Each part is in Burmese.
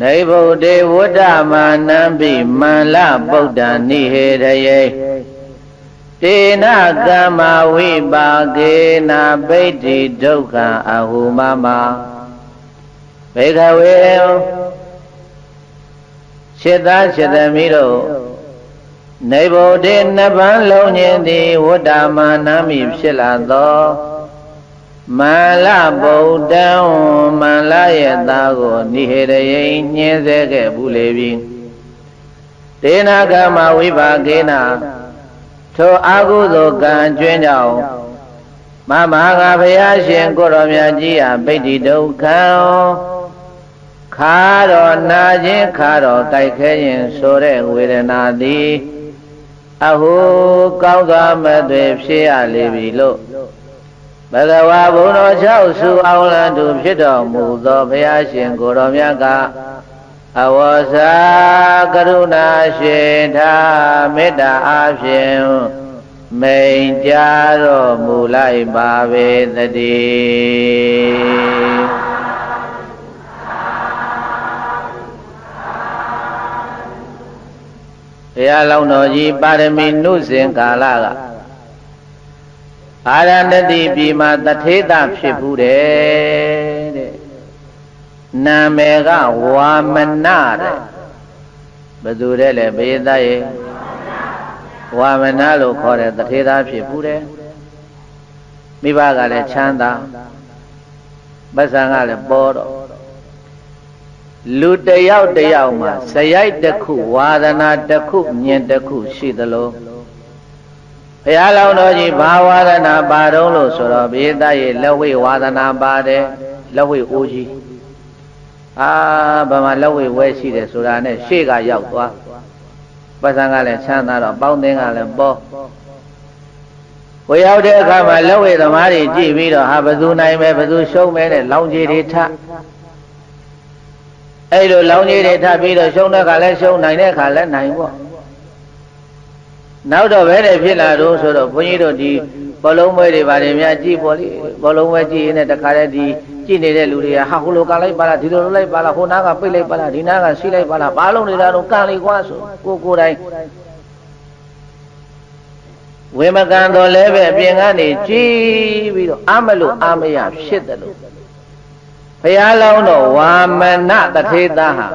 နေဗုဒ္ဓေဝတ္တမာနံပိမန္လပုဒ္ဒံနိဟေရယေတေနကမ္မဝိပါကေနဗိတ္တိဒုက္ခအဟုမမဘေခဝေစေသားစေသမီးတို့နေဗုဒ္ဓေနဗံလုံးခြင်းသည်ဝတ္တမာနံမိဖြစ်လာသော မန္လဗုဒ္ဓံမန္လရဲ့သားကိုနိဟေရယိညင်းစေခဲ့ဘူးလေပြီတေနာကမဝိပါကေနာထိုအာဟုသောကံကျွင်းကြောင့်မမဟာဘုရားရှင်ကိုရောမြတ်ကြီးဟာဗိတ္တိဒုက္ခံခါတော်နာခြင်းခါတော်တိုက်ခဲခြင်းဆိုတဲ့ဝေဒနာသည်အဟုကောင်းသောမသွေဖြစ်ရလေပြီလို့ ဘဂဝါဘုံတော်၆စုအောင်လံသူဖြစ်တော်မူသောဘုရားရှင်ကိုတော်မြတ်ကအဝေါစာကရုဏာရှင်သာမေတ္တာအားဖြင့်မိန်ကြတော်မူလိုက်ပါပေသတည်းဘုရားလောင်းတော်ကြီးပါရမီနုစဉ်ကာလက အာရဏတိပြည်မှာတထေသဖြစ်ဘူးတယ်တဲ့နာမည်ကဝါမနတဲ့ဘယ်သူတဲ့လဲဘေးသားရဲ့ဝါမနလို့ခေါ်တဲ့တထေသဖြစ်ဘူးတယ်မိဘကလည်းချမ်းသာပတ်စံကလည်းပေါ်တော့လူတယောက်တယောက်မှာဇယိုက်တစ်ခုဝါဒနာတစ်ခုမြင်တစ်ခုရှိသလိုဘု ရားလောင်းတော်ကြီးဘာဝါဒနာပါတော့လို့ဆိုတော့ဘေးသားရဲ့လက်ဝိဝါဒနာပါတယ်လက်ဝိအိုးကြီးအာဘာမှလက်ဝိဝဲရှိတယ်ဆိုတာနဲ့ရှေ့ကရောက်သွားပတ်စံကလည်းချမ်းသာတော့ပေါင်းသင်းကလည်းပေါ်ဝေရောက်တဲ့အခါမှာလက်ဝိသမားတွေကြည့်ပြီးတော့ဟာဘယ်သူနိုင်မယ်ဘယ်သူရှုံးမယ်တဲ့လောင်းကြီးတွေထအဲ့လိုလောင်းကြီးတွေထပြီးတော့ရှုံးတဲ့ခါလဲရှုံးနိုင်တဲ့ခါလဲနိုင်ပေါ့ နောက်တော့ဘယ်နဲ့ဖြစ်လာတော့ဆိုတော့ဘုန်းကြီးတို့ဒီဘောလုံးပွဲတွေပါတယ်များကြည့်ပေါ့လေဘောလုံးပွဲကြည့်ရင်တခါတည်းဒီကြည့်နေတဲ့လူတွေကဟာဟိုလိုကလိုက်ပါလားဒီလိုလိုလိုက်ပါလားဟိုနားကပိတ်လိုက်ပါလားဒီနားကစီးလိုက်ပါလားဘာလုံးနေတာတော့ကန့်လိုက်ကွာဆိုကိုကိုတိုင်းဝေမကန်တော်လည်းပဲအပြင်ကနေကြည့်ပြီးတော့အမလို့အမရဖြစ်တယ်လို့ဘုရားလောင်းတော်ဝါမနတထေသားဟာ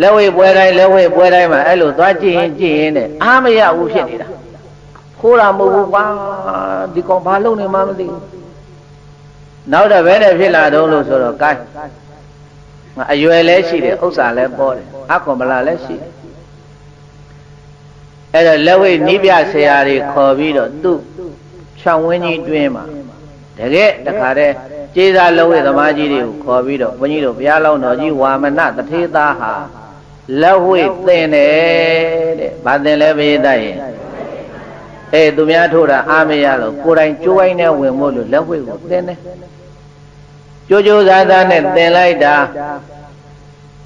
လက်ဝဲပွဲတိုင်းလက်ဝဲပွဲတိုင်းမှာအဲ့လိုသွားကြည့်ရင်ကြည့်ရင်နဲ့အာမရဘူးဖြစ်နေတာခိုးတာမဟုတ်ဘူးကွာဒီကောင်ဘာလုပ်နေမှမသိဘူးနောက်တော့ဘယ်နဲ့ဖြစ်လာတော့လို့ဆိုတော့ကိုင်းအရွယ်လည်းရှိတယ်ဥစ္စာလည်းပေါ်တယ်အကွန်ဗလာလည်းရှိတယ်အဲ့တော့လက်ဝဲနီးပြဆရာတွေခေါ်ပြီးတော့သူ့ခြံဝင်းကြီးတွင်းမှာတကယ်တခါတည်းကျေးဇာလုံးဝသမားကြီးတွေကိုခေါ်ပြီးတော့ဘုန်းကြီးတို့ဘုရားလောင်းတော်ကြီးဝါမနတထေသားဟာ လက်ဝိသင်တယ်တဲ့။ဘာသင်လဲဘေးသားရင်အေးသူများထို့တာအားမရလို့ကိုယ်တိုင်ကြိုးဝိုင်းနဲ့ဝင်မို့လို့လက်ဝိကိုသင်တယ်။ကြိုးကြိုးစားစားနဲ့သင်လိုက်တာ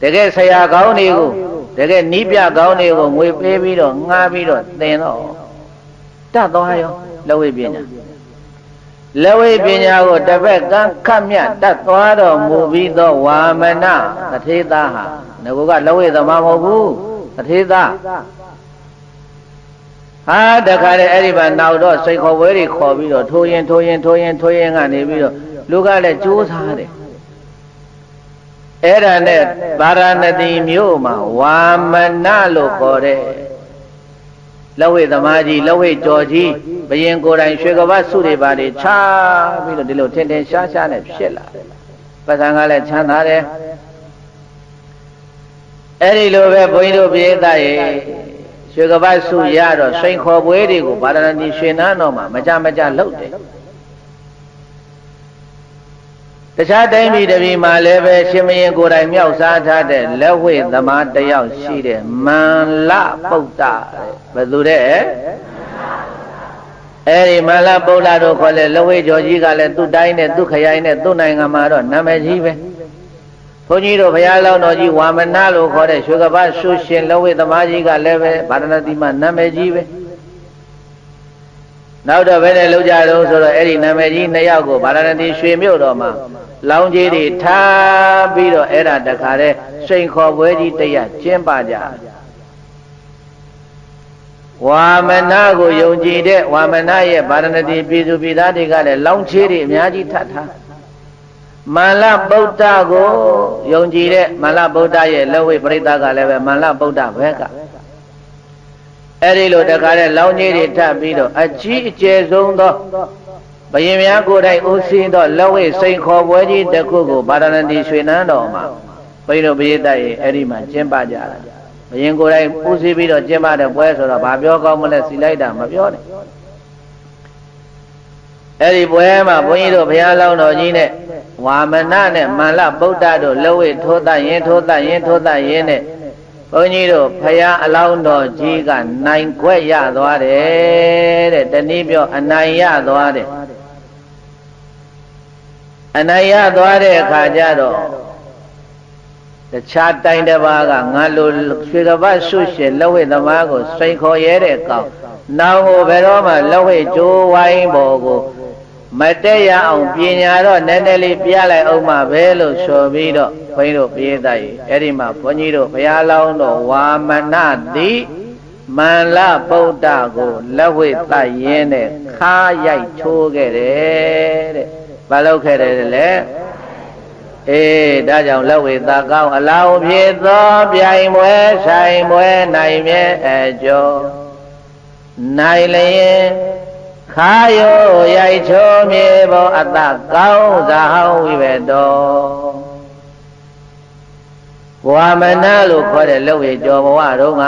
တကယ်ဆရာကောင်းတွေကိုတကယ်နီးပြကောင်းတွေကိုငွေပေးပြီးတော့ငှားပြီးတော့သင်တော့တတ်သွားရောလက်ဝိပညာလက်ဝိပညာကိုတပတ်ကန်းခတ်မြတ်တတ်သွားတော်မူပြီးသောဝါမနသထေသားဟာ ငကူကလက်ဝိသမားမဟုတ်ဘူးသထေသားဟာတခါလေအဲ့ဒီမှာနောက်တော့စိတ်ခေါ်ဝဲတွေခေါ်ပြီးတော့ထိုးရင်ထိုးရင်ထိုးရင်ထိုးရင်ကနေပြီးတော့လူကလည်းကြိုးစားတယ်အဲ့ဒါနဲ့ဗာရာဏသီမြို့မှာဝါမနလို့ခေါ်တဲ့လက်ဝိသမားကြီးလက်ဝိကြော်ကြီးဘယင်ကိုယ်တိုင်ရွှေကပတ်စုတွေပါတွေချပြီးတော့ဒီလိုထင်ထင်ရှားရှားနဲ့ဖြစ်လာတယ်ပဇံကလည်းချမ်းသာတယ် အဲ့ဒီလိုပဲဘုန်းကြီးတို့ပြေးသားရဲ့ရွှေကပတ်စုရတော့စိန်ခေါ်ပွဲတွေကိုဗာဒနာတိရွှေနာတော်မှာမကြမကြလုပ်တယ်တခြားတိုင်းပြည်တပြည်မှာလည်းပဲရှင်မင်းကိုယ်တိုင်မြောက်စားထားတဲ့လက်ဝိသမားတယောက်ရှိတယ်မန္လပုဒ္ဒဘယ်သူတဲ့အဲ့ဒီမန္လပုဒ္ဒတို့ခေါ်တဲ့လက်ဝိကျော်ကြီးကလည်းသူ့တိုင်းနဲ့သူ့ခရိုင်နဲ့သူ့နိုင်ငံမှာတော့နာမည်ကြီးပဲ ဘုန်းကြီးတို့ဘုရားလောင်းတော်ကြီးဝါမနာလို့ခေါ်တဲ့ရွှေကပတ်ရှုရှင်လက်ဝိသမားကြီးကလည်းပဲဗာရဏတိမှာနာမည်ကြီးပဲနောက်တော့ဘယ်နဲ့လောက်ကြတော့ဆိုတော့အဲ့ဒီနာမည်ကြီးနှစ်ယောက်ကိုဗာရာဏသီရွှေမြို့တော်မှာလောင်ကြီးတွေထားပြီးတော့အဲ့ဒါတခါတည်းစိန်ခေါ်ပွဲကြီးတရကျင်းပကြဝါမနာကိုယုံကြည်တဲ့ဝါမနာရဲ့ဗာရဏတိပြည်သူပြည်သားတွေကလည်းလောင်ချေးတွေအများကြီးထပ်ထား မန္လဗုဒ္ဓကိုယုံကြည်တဲ့မန္လဗုဒ္ဓရဲ့လက်ဝိပရိသတ်ကလည်းပဲမန္လဗုဒ္ဓဘက်ကအဲ့ဒီလိုတခါတဲ့လောင်ကြီးတွေထပ်ပြီးတော့အကြီးအကျယ်ဆုံးသောဘယင်များကိုယ်တိုင်ဦးစီးသောလက်ဝိစိန်ခေါ်ပွဲကြီးတစ်ခုကိုဗာရဏတိရွှေနန်းတော်မှာဘုန်းကြီးတို့ပရိသတ်ရဲ့အဲ့ဒီမှာကျင်းပကြတာဘယင်ကိုယ်တိုင်ဦးစီးပြီးတော့ကျင်းပတဲ့ပွဲဆိုတော့ဘာပြောကောင်းမလဲစီလိုက်တာမပြောနဲ့ အဲ့ဒီပွဲမှာဘုန်းကြီးတို့ဘုရားလောင်းတော်ကြီးနဲ့ဝါမနနဲ့မန္လဗုဒ္ဓတို့လက်ဝိထိုးတတ်ရင်ထိုးတတ်ရင်ထိုးတတ်ရင်နဲ့ဘုန်းကြီးတို့ဘုရားအလောင်းတော်ကြီးကနိုင်ခွက်ရသွားတယ်တဲ့တနည်းပြောအနိုင်ရသွားတယ်အနိုင်ရသွားတဲ့အခါကျတော့တခြားတိုင်းတစ်ပါးကငါလိုရွှေကပတ်ဆုရှင်လက်ဝိသမားကိုစိန်ခေါ်ရဲတဲ့ကောင်နောင်ကိုဘယ်တော့မှလက်ဝိကျိုးဝိုင်းပေါ်ကို မတက်ရအောင်ပညာတော့နည်းနည်းလေးပြလိုက်အောင်မှပဲလို့ဆိုပြီးတော့ဘုန်းကြီးတို့ပြေးသားကြီးအဲ့ဒီမှာဘုန်းကြီးတို့ဘုရားလောင်းတော်ဝါမနတိမန္လဗုဒ္ဓကိုလက်ဝိသရင်းနဲ့ခါရိုက်ချိုးခဲ့တယ်တဲ့ဘာလုပ်ခဲ့တယ်လဲအေးဒါကြောင့်လက်ဝိသကောင်းအလောင်းဖြစ်သောပြိုင်ပွဲဆိုင်ပွဲနိုင်မြဲအကျော်နိုင်လျင် ခါယောရိုက်ချိုးမြေပေါ်အတကောင်းဇာဟောင်းဝိဘတော်ဝါမနလို့ခေါ်တဲ့လက်ဝိကျော်ဘဝတုန်းက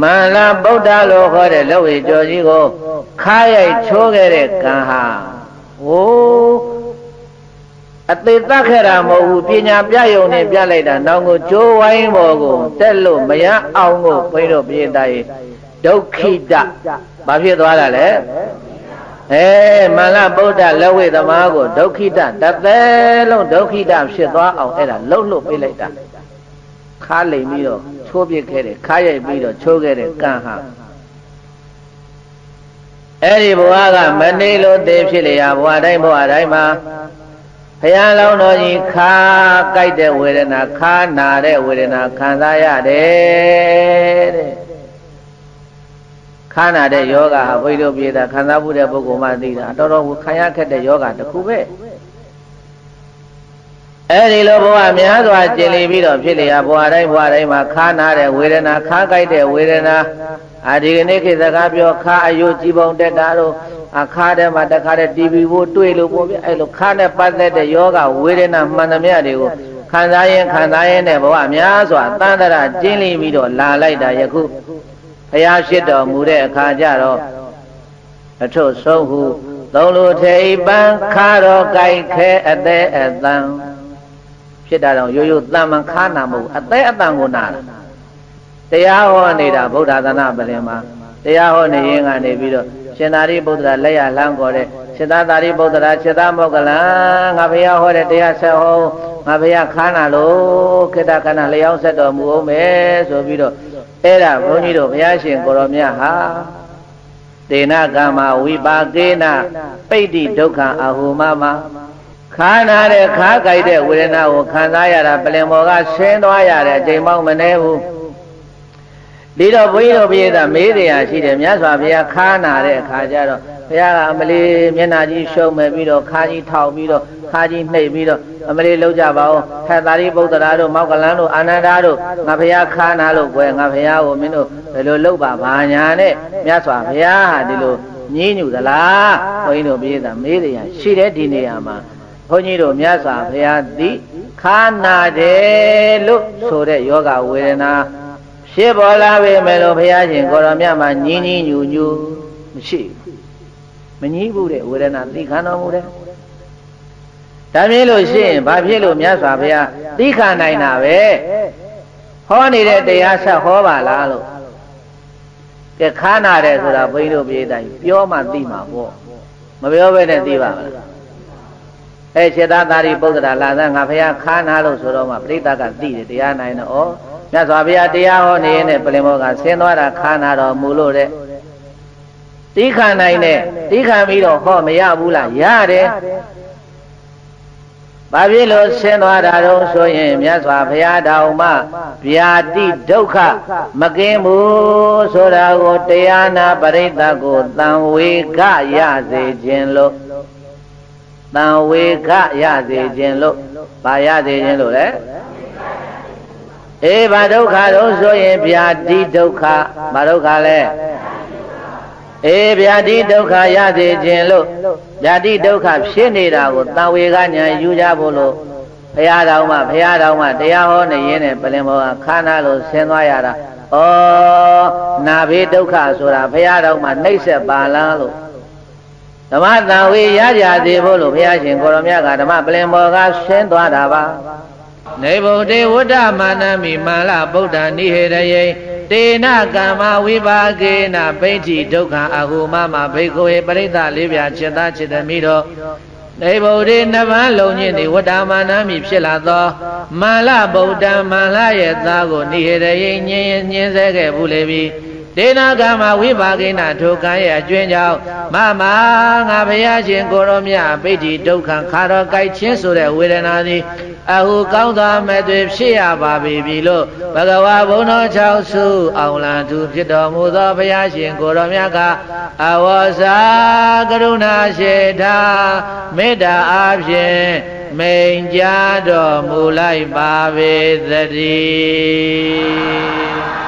မန္လဗုဒ္ဓလို့ခေါ်တဲ့လက်ဝိကျော်ကြီးကိုခါရိုက်ချိုးခဲ့တဲ့ကံဟာဟိုးအသေးသက်ခဲ့တာမဟုတ်ဘူးပညာပြယုံနဲ့ပြလိုက်တာနောက်ကိုကြိုးဝိုင်းပေါ်ကိုတက်လို့မရအောင်ကိုဘိန်းတို့ပြေးတိုင်းဒုက္ခိတ ဘာဖြစ်သွားတာလဲအဲမန္လဗုဒ္ဓလက်ဝိသမားကိုဒုက္ခိတတသက်လုံးဒုက္ခိတဖြစ်သွားအောင်အဲ့ဒါလှုပ်လှုပ်ပေးလိုက်တာခါလိမ်ပြီးတော့ချိုးပစ်ခဲ့တယ်ခါရိုက်ပြီးတော့ချိုးခဲ့တဲ့ကံဟာအဲ့ဒီဘဝကမနေလို့တည်ဖြစ်လျာဘဝတိုင်းဘဝတိုင်းမှာဘုရားလောင်းတော်ကြီးခါကြိုက်တဲ့ဝေဒနာခါနာတဲ့ဝေဒနာခံစားရတယ်တဲ့ ခါနာတဲ့ယောဂဟာဘုရားတို့ပြေတာခံစားမှုတဲ့ပုဂ္ဂိုလ်မှသိတာတော်တော်ကိုခံရခက်တဲ့ယောဂတစ်ခုပဲအဲ့ဒီလိုဘဝများစွာကျင်လီပြီးတော့ဖြစ်လျာဘဝတိုင်းဘဝတိုင်းမှာခါနာတဲ့ဝေဒနာခါကြိုက်တဲ့ဝေဒနာအာဒီကနေ့ခေတ်စကားပြောခါအယုကြည်ပုံတက်တာတို့အခါထဲမှာတခါတည်း TV ဘိုးတွေ့လို့ပေါ့ဗျအဲ့လိုခါနဲ့ပတ်သက်တဲ့ယောဂဝေဒနာမှန်သမျှတွေကိုခံစားရင်ခံစားရင်နဲ့ဘဝများစွာတန်တရာကျင်းလီပြီးတော့လာလိုက်တာယခု ဘုရားရှိတော်မူတဲ့အခါကျတော့အထုဆုံးဟုသုံးလိုထေပံခါတော်ကြိုက်ခဲအသေးအတန်ဖြစ်တာတော့ရိုးရိုးတန်မှန်ခါနာမဟုတ်အသေးအတန်ကိုနာတာတရားဟောနေတာဗုဒ္ဓသာနာပလင်မှာတရားဟောနေရင်ကနေပြီးတော့ရှင်သာရိပုတ္တရာလက်ရလမ်းခေါ်တဲ့ရှင်သာသာရိပုတ္တရာခြေသားမောကလံငါဘုရားဟောတဲ့တရားဆက်ဟောငါဘုရားခါနာလို့ခေတ္တကဏလျောင်းဆက်တော်မူအောင်မယ်ဆိုပြီးတော့ အဲ့ဒါဘုန်းကြီးတို့ဘုရားရှင်ကိုရောမြတ်ဟာတေနကမ္မဝိပါကေနပိဋ္ဌိဒုက္ခအဟုမမခါနာတဲ့ခါကြိုက်တဲ့ဝေဒနာကိုခံစားရတာပလင်ဘော်ကဆင်းသွားရတဲ့အချိန်မှမနေဘူးဒီတော့ဘုန်းကြီးတို့ပြေတာမေးတရားရှိတယ်မြတ်စွာဘုရားခါနာတဲ့အခါကျတော့ ဘုရားကအမလီမျက်နာကြီးရှုံးမဲ့ပြီးတော့ခါကြီးထောက်ပြီးတော့ခါကြီးနှိပ်ပြီးတော့အမလီလောက်ကြပါဦးဖက်သားရီပုဒ္ဒရာတို့မောက်ကလန်းတို့အာနန္ဒာတို့ငါဘုရားခါနာလို့ကွယ်ငါဘုရားကိုမင်းတို့ဘယ်လိုလုပ်ပါဘာညာနဲ့မြတ်စွာဘုရားဟာဒီလိုညင်းညူသလားဘုန်းကြီးတို့ပြေတာမေးတရားရှိတဲ့ဒီနေရာမှာဘုန်းကြီးတို့မြတ်စွာဘုရားသည်ခါနာတယ်လို့ဆိုတဲ့ယောဂဝေဒနာဖြစ်ပေါ်လာပေမဲ့လို့ဘုရားရှင်ကိုရောမြတ်မှာညီညီညူညူမရှိဘူး မညီဘူးတဲ့ဝေဒနာသိခံတော်မူတယ်ဒါမြင်လို့ရှိရင်ဘာဖြစ်လို့မြတ်စွာဘုရားသိခံနိုင်တာပဲဟောနေတဲ့တရားဆက်ဟောပါလားလို့ကဲခါနာတယ်ဆိုတာဘုန်းကြီးတို့ပြေးတိုင်းပြောမှသိမှာပေါ့မပြောဘဲနဲ့သိပါမလားအဲခြေသားသားရီပုဒ္ဒရာလာသငါဖះခါနာလို့ဆိုတော့မှပြိဿကသိတယ်တရားနိုင်တော့ဩမြတ်စွာဘုရားတရားဟောနေရင်ပလင်ဘောကဆင်းသွားတာခါနာတော်မူလို့တဲ့ တိခါနိုင်တဲ့တိခါပြီးတော့ဟောမရဘူးလားရတယ်ဘာဖြစ်လို့ဆင်းသွားတာတော့ဆိုရင်မြတ်စွာဘုရားတောင်မှဗျာတိဒုက္ခမကင်းဘူးဆိုတာကိုတရားနာပရိသတ်ကိုတန်ဝေခရစေခြင်းလို့တန်ဝေခရစေခြင်းလို့ဘာရစေခြင်းလို့လဲအေးဘာဒုက္ခတော့ဆိုရင်ဗျာတိဒုက္ခဘာဒုက္ခလဲ အေးဗျာတိဒုက္ခရစေခြင်းလို့ဗျာတိဒုက္ခဖြစ်နေတာကိုတန်ဝေကညာယူကြဖို့လို့ဘုရားတော်မှာဘုရားတော်မှာတရားဟောနေရင်းနဲ့ပလင်ဘောကခန္ဓာလို့ဆင်းသွားရတာဩနာဘေဒုက္ခဆိုတာဘုရားတော်မှာနှိမ့်ဆက်ပါလားလို့ဓမ္မတန်ဝေရကြသေးဖို့လို့ဘုရားရှင်ကိုရမြတ်ကဓမ္မပလင်ဘောကဆင်းသွားတာပါနေဗုဒ္ဓဝတ္တမာနမိမာလဗုဒ္ဓနိဟေရယေ တေနကမ္မဝိပါကေနဗိဋ္ဌိဒုက္ခအဟုမမဘိက္ခဝေပရိသလေးပြจิตသားจิตသမီးတို့နေဗုဒ္ဓေနဗံလုံးညင်းသည်ဝတ္တမာနမိဖြစ်လာသောမာလဗုဒ္ဓမာလရဲ့သားကိုနိဟေရယေညင်းညင်းဆဲခဲ့ဘူးလေပြီဒေနာကမဝိပါကိနထိုကံရဲ့အကျွင်းကြောင့်မမငါဘုရားရှင်ကိုရောမြပိဋ္ဌိဒုက္ခခါတော်ကြိုက်ချင်းဆိုတဲ့ဝေဒနာသည် အဟုကောင်းသောမဲ့တွေဖြစ်ရပါပြီလို့ဘဂဝါဘုံတော်၆စုအောင်လံသူဖြစ်တော်မူသောဘုရားရှင်ကိုရောမြကအဝေါစာကရုဏာရှိတာမေတ္တာအားဖြင့်မိန်ကြတော်မူလိုက်ပါပေသတည်း